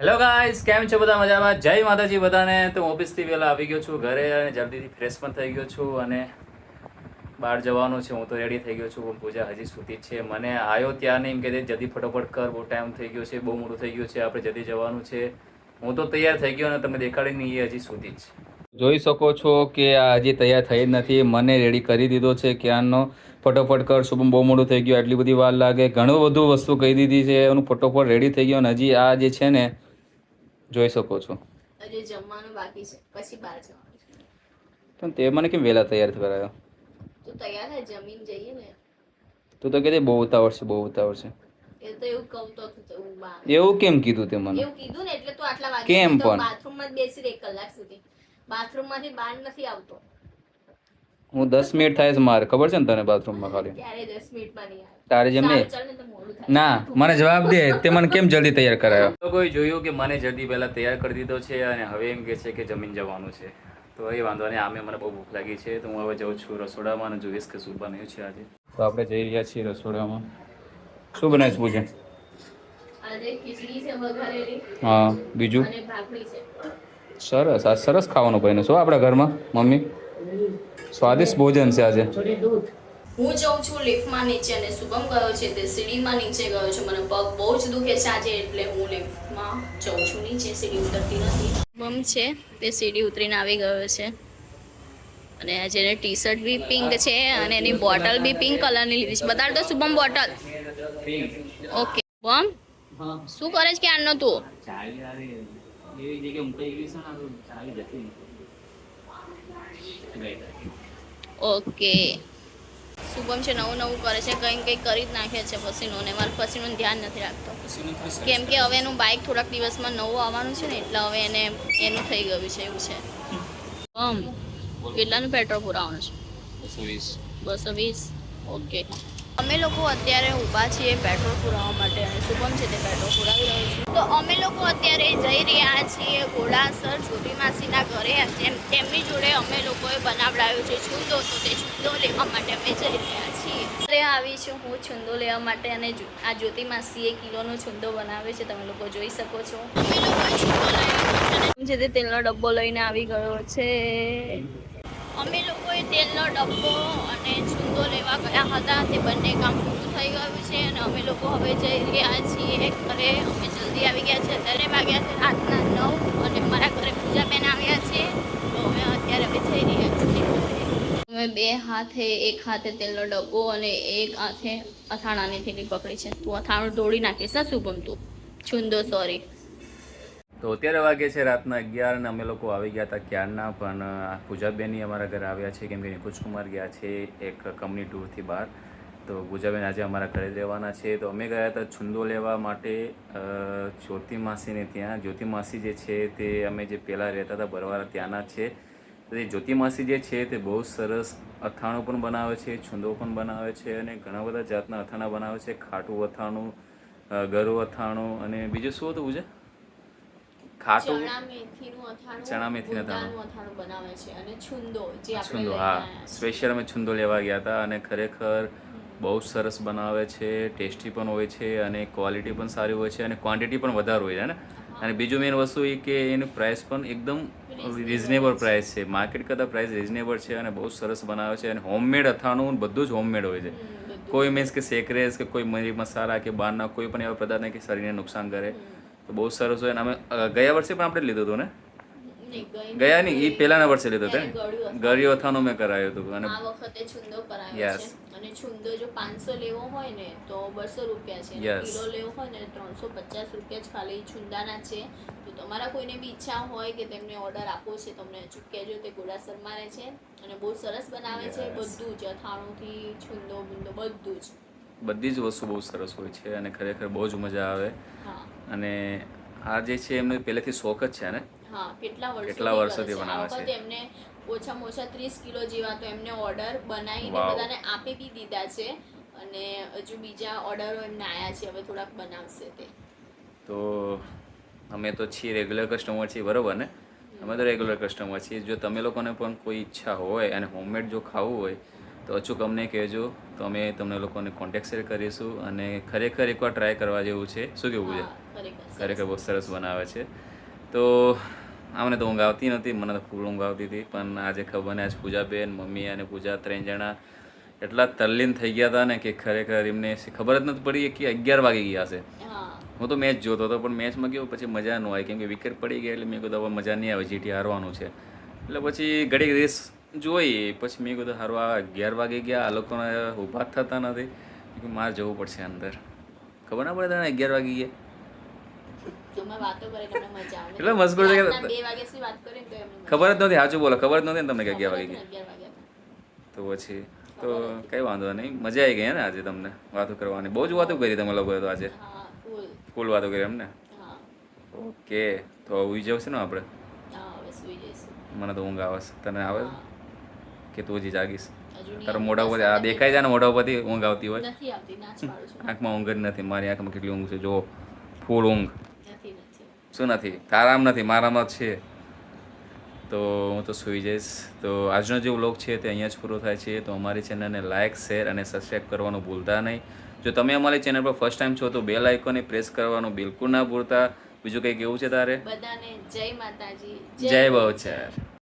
Hello guys કેમ છો બધા મજામાં? જય માતાજી બધાને. તો ઓફિસથી વહેલા આવી ગયો છું ઘરે અને જલ્દીથી ફ્રેશ પણ થઈ ગયો છું અને બહાર જવાનું છે. હું તો રેડી થઈ ગયો છું. પૂજા હજી સુધી છે. મને આવ્યો ત્યાં નહીં એમ કે જલ્દી ફટોફટ કર, બહુ ટાઈમ થઈ ગયો છે, બહુ મોડું થઈ ગયું છે. આપણે જલ્દી જવાનું છે. હું તો તૈયાર થઈ ગયો અને તમે દેખાડી નહીં હજી સુધી જ જોઈ શકો છો કે આ હજી તૈયાર થઈ જ નથી. મને રેડી કરી દીધો છે ક્યારનો ફટોફટ કર. શુભમ બહુ મોડું થઈ ગયું, આટલી બધી વાર લાગે. ઘણું બધું વસ્તુ કહી દીધી છે. એનું ફટોફટ રેડી થઈ ગયો અને હજી આ જે છે ને જોઈ શકો છો. હજી જમવાનું બાકી છે. પછી બહાર જવાનું છે. પણ તે મને કેમ વહેલા તૈયાર કરાયો તો તૈયાર હે જમીન જઈએ ને. તું તો કહેતી બહુ ઉતાવળ છે બહુ ઉતાવળ છે. એ તો એવું કહું તો એવું કેમ કીધું તે મને? એવું કીધું ને એટલે તો આટલા વાગે કેમ પણ? બાથરૂમમાં જ બેસી રહે કલાક સુધી. બાથરૂમમાંથી બહાર નથી આવતો. હું દસ મિનિટ થાય છે મારે ખબર છે ને તને બાથરૂમમાં ખાલી? ત્યારે દસ મિનિટમાં નહીં તારે જેમ નહીં. ને મને જવાબ દે તે મને કેમ જલ્દી તૈયાર કરાયો? લોકોએ જોયું કે મને જલ્દી પહેલા તૈયાર કરી દીધો છે અને હવે એમ કે છે કે જમીન જવાનું છે. તો એ વાંધો નહીં આમે મને બહુ ભૂખ લાગી છે તો હું હવે જઉં છું રસોડામાં અને જોઈશ કે શું બન્યું છે આજે. તો આપણે જઈ રહ્યા છીએ રસોડામાં. શું બનાવીશ પૂજા આજે ખીચડી છે વઘારેલી. હા બીજું? અને ભાખરી છે. સરસ આ સરસ ખાવાનું બન્યું શું આપણા ઘરમાં મમ્મી. સ્વાદિષ્ટ ભોજન છે આજે. હું જઉં છું લિફ્ટમાં નીચે અને શુભમ ગયો છે તે સીડીમાં નીચે ગયો છે. મને પગ બહુ જ દુખે છે આજે, એટલે હું લિફ્ટમાં જઉં છું નીચે. સીડી ઉતરતી નથી. શુભમ છે તે સીડી ઉતરીને આવી ગયો છે. અને આજે એને ટી શર્ટ બી પિંક છે અને એની બોટલ બી પિંક કલરની લીધી છે. બતાડ તો શુભમ બોટલ. ઓકે. બમ શું કરે છે ક્યારનો તું? ઓકે. શુભમ છે નવું નવું કરે છે કંઈ કંઈ કરી જ નાખે છે પસીનોને. મારે મારું પસીનું ધ્યાન નથી રાખતો. કેમ કે હવે એનું બાઇક થોડાક દિવસમાં નવું આવવાનું છે ને એટલે હવે એને એનું થઈ ગયું છે એવું છે. હમ. કેટલાનું પેટ્રોલ પુરાવાનું છે? બસો વીસ. ઓકે. અમે લોકો અત્યારે ઊભા છીએ પેટ્રોલ પુરાવવા માટે અને શુભમ છે તે પેટ્રોલ પુરાવી રહ્યો છે. તો અમે લોકો અત્યારે જઈ રહ્યા છીએ ઘોડાસર છોટી માસીના ઘરે જેમ તેમની જોડે અમે લોકોએ બનાવડાવ્યો છે છુંદો, તો તે છુંદો લેવા માટે અમે જઈ રહ્યા છીએ. આવી છું હું છુંદો લેવા માટે અને આ જ્યોતિ માસી એક કિલોનો છુંદો બનાવે છે, તમે લોકો જોઈ શકો છો. અમે તેલનો ડબ્બો લઈને આવી ગયો છે. અમે લોકોએ તેલનો ડબ્બો અને છુંદો લેવા ગયા હતા. તે બંને કામ પૂરું થઈ ગયું છે અને અમે લોકો હવે જઈ રહ્યા છીએ. ઘરે અમે જલ્દી આવી ગયા છે અત્યારે વાગ્યા છે રાતના નવ અને મારા ઘરે પૂજા બેન આવ્યા છે. તો અમે અત્યારે હવે જઈ રહ્યા છીએ. અમે બે હાથે, એક હાથે તેલનો ડબ્બો અને એક હાથે અથાણાની થેલી પકડી છે. તું અથાણું દોડી નાખીશ શું ગમતું છુંદો સોરી તો અત્યારે વાગે છે રાતના અગિયાર અને અમે લોકો આવી ગયા હતા ક્યારના, પણ પૂજાબેનની અમારા ઘરે આવ્યા છે, કેમ કે નિકુંજ કુમાર ગયા છે એક કંપની ટૂરથી બહાર. તો પૂજાબેન આજે અમારા ઘરે રહેવાના છે. તો અમે ગયા હતા છુંદો લેવા માટે જ્યોતિ માસીને ત્યાં. જ્યોતિ માસી જે છે તે અમે જે પહેલાં રહેતા હતા બરવારા ત્યાંના છે. તો એ જ્યોતિ માસી જે છે તે બહુ સરસ અથાણું પણ બનાવે છે, છુંદો પણ બનાવે છે અને ઘણા બધા જાતના અથાણા બનાવે છે. ખાટું અથાણું ગરું અથાણું અને બીજું શું હતું પૂજા? ખાટું ચણા મેથીનું અથાણું. બનાવે છે અને છુંદો જે આપણે છુંદો હા. સ્પેશિયલ અમે છુંદો લેવા ગયા હતા અને ખરેખર બહુ સરસ બનાવે છે ટેસ્ટી પણ હોય છે અને ક્વોલિટી પણ સારી હોય છે અને ક્વોન્ટિટી પણ વધારે હોય છે ને? અને બીજું મેઇન વસ્તુ એ કે એનું પ્રાઇસ પણ એકદમ રિઝનેબલ પ્રાઇસ છે. માર્કેટ કરતાં પ્રાઇસ રિઝનેબલ છે અને બહુ સરસ બનાવે છે અને હોમમેડ અથાણું બધું જ હોમમેડ હોય છે. કોઈ મીન્સ કે સેક્રેસ કે કોઈ મરી મસાલા કે બહારના કોઈ પણ એવા પદાર્થ નહીં કે શરીરને નુકસાન કરે. તો બહુ સરસ હોય અને અમે ગયા વર્ષે પણ આપણે લીધું હતું ને? ગયા નહીં એ પહેલાના વર્ષે લીધો હતો ગળ્યું ને ગળ્યું અથાણું મેં કરાયો હતો. અને આ વખતે છુંદો કરાયો. છે. અને છુંદો જો પાંચસો લેવો હોય ને તો બસો રૂપિયા છે. કિલો લેવો હોય ને ત્રણસો પચાસ રૂપિયા જ ખાલી છુંદાના છે. તો તમારા કોઈને બી ઈચ્છા હોય કે તેમને ઓર્ડર આપવો છે તમને અચૂક કહેજો. તે ઘોડાસરમાં રહે છે. અને બહુ સરસ બનાવે છે. બધું જ અથાણુંથી છુંદો બુંદો બધું જ. બધી જ વસ્તુ બહુ સરસ હોય છે અને ખરેખર બહુ જ મજા આવે. અને આ જે છે એમને પહેલેથી શોખ જ છે ને? હા કેટલા વર્ષોથી કેટલા વર્ષોથી બનાવે છે. એમને ઓછામાં ઓછા ત્રીસ કિલો જેવા તો એમને ઓર્ડર બનાવીને બધાને આપી બી દીધા છે. અને હજુ બીજા ઓર્ડરો એમને આવ્યા છે હવે થોડાક બનાવશે તે. તો અમે તો છીએ રેગ્યુલર કસ્ટમર છીએ બરોબર ને? અમે તો રેગ્યુલર કસ્ટમર છીએ. જો તમે લોકોને પણ કોઈ ઈચ્છા હોય અને હોમમેડ જો ખાવું હોય તો અચૂક અમને કહેજો. તો અમે તમને લોકોને કોન્ટેક્ટ શેર કરીશું અને ખરેખર એકવાર ટ્રાય કરવા જેવું છે. શું કેવું છે ખરેખર બહુ સરસ બનાવે છે. તો અમને તો ઊંઘ આવતી નથી મને તો ફૂલ ઊંઘ આવતી હતી. પણ આજે ખબર ને આજ પૂજાબેન મમ્મી અને પૂજા ત્રણ જણા એટલા તલ્લીન થઈ ગયા હતા ને કે ખરેખર એમને ખબર જ નથી પડી કે અગિયાર વાગી ગયા છે. હું. તો મેચ જોતો હતો પણ મેચમાં કેવું પછી મજા ન આવી કેમ કે વિકેટ પડી ગઈ એટલે મેં કીધું હવે મજા નહીં આવે જીટી હારવાનું છે. એટલે પછી ઘડીક રેસ જોઈ પછી મેં કીધું હારું આ અગિયાર વાગે ગયા આ લોકોને ઊભા થતા નથી. મારે જવું પડશે અંદર. ખબર ના પડે તને અગિયાર વાગી ગયા? એટલે છે એમને ખબર જ નથી સાચું બોલો ખબર જ નથી તમને કે અગિયાર વાગી ગયા. તો પછી તો કઈ વાંધો નહીં મજા આવી ગઈ ને આજે તમને વાતો કરવાની? બહુ જ વાતો કરી તમે લોકોએ તો આજે. ફૂલ. વાતો કરી એમને? ઓકે તો ઉઈ જવશે ને આપણે? મને તો ઊંઘ આવે છે. તને આવે. કે તું હજી જાગીશ. તારા. મોઢા ઉપર આ દેખાય જાય ને મોઢા ઉપરથી ઊંઘ આવતી હોય? આંખમાં ઊંઘ જ નથી મારી આંખમાં કેટલી ઊંઘ છે જો ફૂલ ઊંઘ. શું નથી? તારામ નથી મારામાં છે. તો હું તો સૂઈ જઈશ. તો આજનો જે વ્લોગ છે તે અહીંયા જ પૂરો થાય છે. તો અમારી ચેનલને લાઇક શેર અને સબસ્ક્રાઈબ કરવાનું ભૂલતા નહીં. જો તમે અમારી ચેનલ પર ફર્સ્ટ ટાઈમ છો તો બે લાઇકોને પ્રેસ કરવાનું બિલકુલ ના ભૂલતા. બીજું કંઈક એવું છે તારે? બધાને જય માતાજી જય બહુચર.